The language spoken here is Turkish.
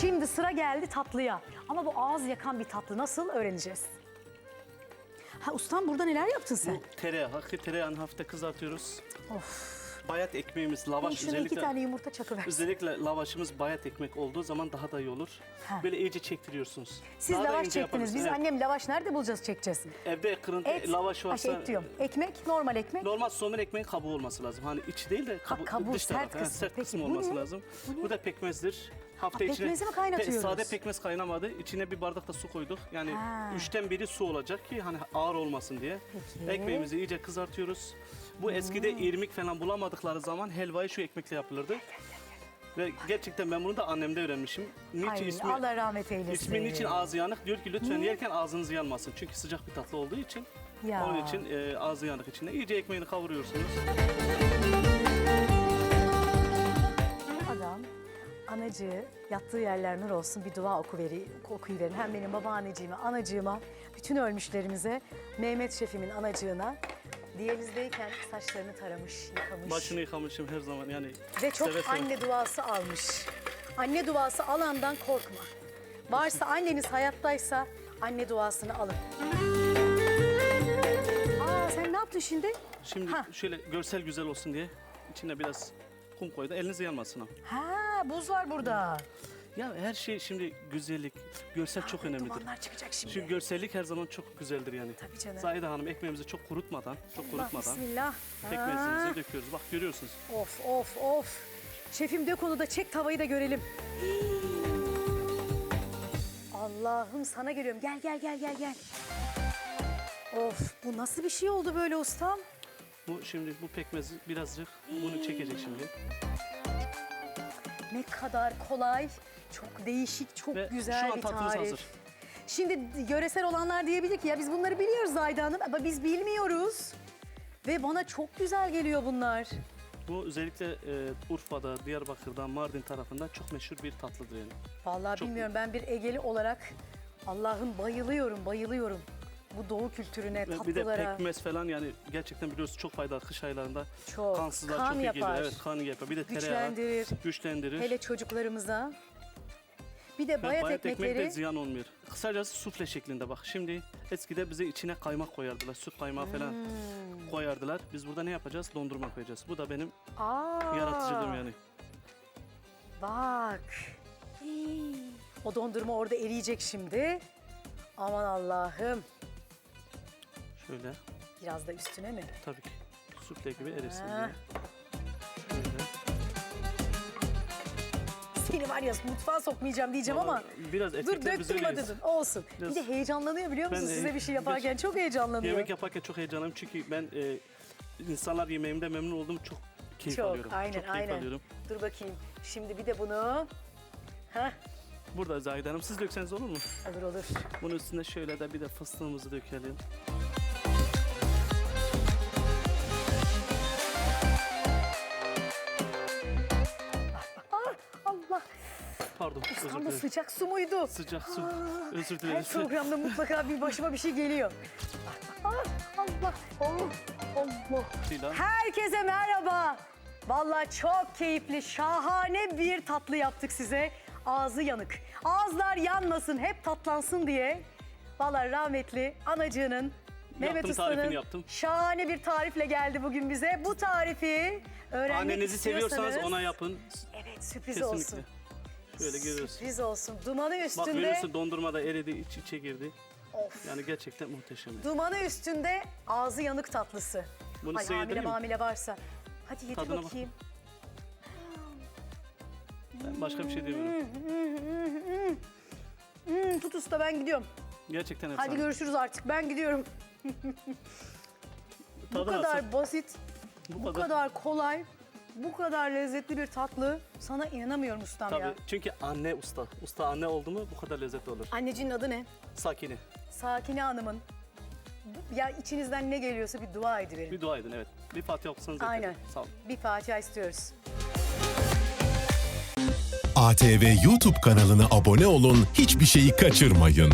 Şimdi sıra geldi tatlıya. Ama bu ağız yakan bir tatlı. Nasıl öğreneceğiz? Ha ustam burada neler yaptın sen? Bu tereyağı, hakiki tereyağını hafifte kızartıyoruz. Of. Bayat ekmeğimiz, lavaş iki özellikle tane yumurta çakıversin. özellikle lavaşımız bayat ekmek olduğu zaman daha da iyi olur. Ha. Böyle iyice çektiriyorsunuz. Siz Daha da lavaş çektiniz. yaparız. Biz Evet. annem lavaş nerede bulacağız çekeceğiz? Evde kırıntı Et. lavaş Ha, varsa şey, et diyorum. Ekmek, normal ekmek. Normal somun ekmeğin kabuğu olması lazım. Hani içi değil de kabuğu, kabuğu, dış sert tarafı. ha, kısmı. sert Peki, kısmı olması ne? lazım. Bu ne? Bu, da pekmezdir. Hafta Ha, içine pekmezi mi kaynatıyoruz? sade pekmez kaynamadı. İçine bir bardak da su koyduk. Yani Ha. üçten biri su olacak ki hani ağır olmasın diye. Peki. Ekmeğimizi iyice kızartıyoruz. Bu eskide irmik falan bulamadıkları zaman helvayı şu ekmekle yapılırdı. Ve gerçekten ben bunu da annemde öğrenmişim. Niçin Ay, ismi, Allah rahmet eylesin. ismi niçin ağzı yanık? Diyor ki lütfen yerken ağzınız yanmasın. Çünkü sıcak bir tatlı olduğu için. Ya. Onun için e, ağzı yanık içinde. İyice ekmeğini kavuruyorsunuz. Adam anacığı yattığı yerler nur olsun bir dua okuveri, okuyuverin. Hem benim babaanneciğime, anacığıma, bütün ölmüşlerimize, Mehmet Şef'imin anacığına diyalizdeyken saçlarını taramış, yıkamış. Başını yıkamışım her zaman yani. Ve çok seve seve. anne duası almış. Anne duası alandan korkma. Varsa anneniz hayattaysa anne duasını alın. Aa sen ne yaptın şimdi? Şimdi Ha. şöyle görsel güzel olsun diye içine biraz kum koydu. Eliniz yanmasın ama. Ha buz var burada. Ya her şey şimdi güzellik, görsel çok önemlidir. Dumanlar çıkacak şimdi. Çünkü görsellik her zaman çok güzeldir yani. Tabii canım. Zahide Hanım ekmeğimizi çok kurutmadan, çok kurutmadan Bismillah. Pekmezimizi döküyoruz. Bak görüyorsunuz. Of of of. Şefim dök onu da çek tavayı da görelim. Allah'ım sana geliyorum. Gel gel gel gel gel. Of bu nasıl bir şey oldu böyle ustam? Bu şimdi bu pekmezi birazcık bunu çekecek şimdi. Ne kadar kolay, çok değişik, çok Ve güzel şu an bir tarif. hazır. Şimdi yöresel olanlar diyebilir ki ya biz bunları biliyoruz Zayda Hanım ama biz bilmiyoruz. Ve bana çok güzel geliyor bunlar. Bu özellikle e, Urfa'da, Diyarbakır'da, Mardin tarafında çok meşhur bir tatlıdır yani. Vallahi Çok bilmiyorum ben bir Egeli olarak Allah'ım bayılıyorum, bayılıyorum. Bu doğu kültürüne, bir de tatlılara. pekmez falan yani gerçekten biliyorsunuz çok faydalı kış aylarında. Çok. Kansızlar Kan çok iyi yapar. geliyor. Evet kan yapar. Bir de tereyağı Güçlendirir. güçlendirir. Hele çocuklarımıza. Bir de bayat, ekmek ekmekleri. de ziyan olmuyor. Kısacası sufle şeklinde bak. Şimdi eskide bize içine kaymak koyardılar. Süt kaymağı falan Hmm. koyardılar. Biz burada ne yapacağız? Dondurma koyacağız. Bu da benim Aa, yaratıcılığım yani. Bak. Hii. O dondurma orada eriyecek şimdi. Aman Allah'ım. Şöyle Biraz da üstüne mi? tabii ki sufle gibi erisin Ha. diye. Seni var ya mutfağa sokmayacağım diyeceğim ama Vallahi Biraz dur etikler biz döktürme öyleyiz. dedin. Olsun. Biraz- Bir de heyecanlanıyor biliyor Ben musun? de- Size bir şey yaparken çok heyecanlanıyor. Yemek yaparken çok heyecanlıyım çünkü ben e, insanlar yemeğimde memnun oldum. Çok keyif çok, alıyorum. aynen çok keyif aynen. alıyorum. Dur bakayım. Şimdi bir de bunu. Heh, Burada Zahide Hanım siz dökseniz olur mu? olur olur. Bunun üstüne şöyle de bir de fıstığımızı dökelim. Pardon özür dilerim. sıcak su muydu? Sıcak su. Aa, Özür Her dilerim. programda mutlaka bir başıma bir şey geliyor. Ah, Allah. Oh, Allah. Şöyle. Herkese merhaba. Vallahi çok keyifli, şahane bir tatlı yaptık size. Ağzı yanık. Ağızlar yanmasın, hep tatlansın diye. Vallahi rahmetli anacığının, Mehmet tarifini Usta'nın yaptım. şahane bir tarifle geldi bugün bize. Bu tarifi öğrenmek Annenizi seviyorsanız istiyorsanız- ona yapın. Evet sürpriz Kesinlikle. olsun. Şöyle görüyorsun. Sürpriz olsun. Dumanı Bak üstünde. görüyorsun dondurma da eridi, iç içe girdi. Of. Yani gerçekten muhteşem. Dumanı üstünde ağzı yanık tatlısı. Bunu Ay size hamile yedireyim mi? mamile varsa. Hadi yedir Tadına bak. bakayım. Ben başka bir şey demiyorum. Hmm, tut usta ben gidiyorum. Gerçekten efsane. Hadi görüşürüz artık ben gidiyorum. bu kadar basit, bu kadar kolay, bu kadar lezzetli bir tatlı. Sana inanamıyorum ustam Tabii ya. çünkü anne usta. Usta anne oldu mu bu kadar lezzetli olur. Annecinin adı ne? Sakine. Sakine Hanım'ın. Ya içinizden ne geliyorsa bir dua ediverin. Bir dua edin evet. Bir Fatiha okusanız yeter. Aynen. Sağ olun. Bir Fatiha istiyoruz. ATV YouTube kanalına abone olun, hiçbir şeyi kaçırmayın.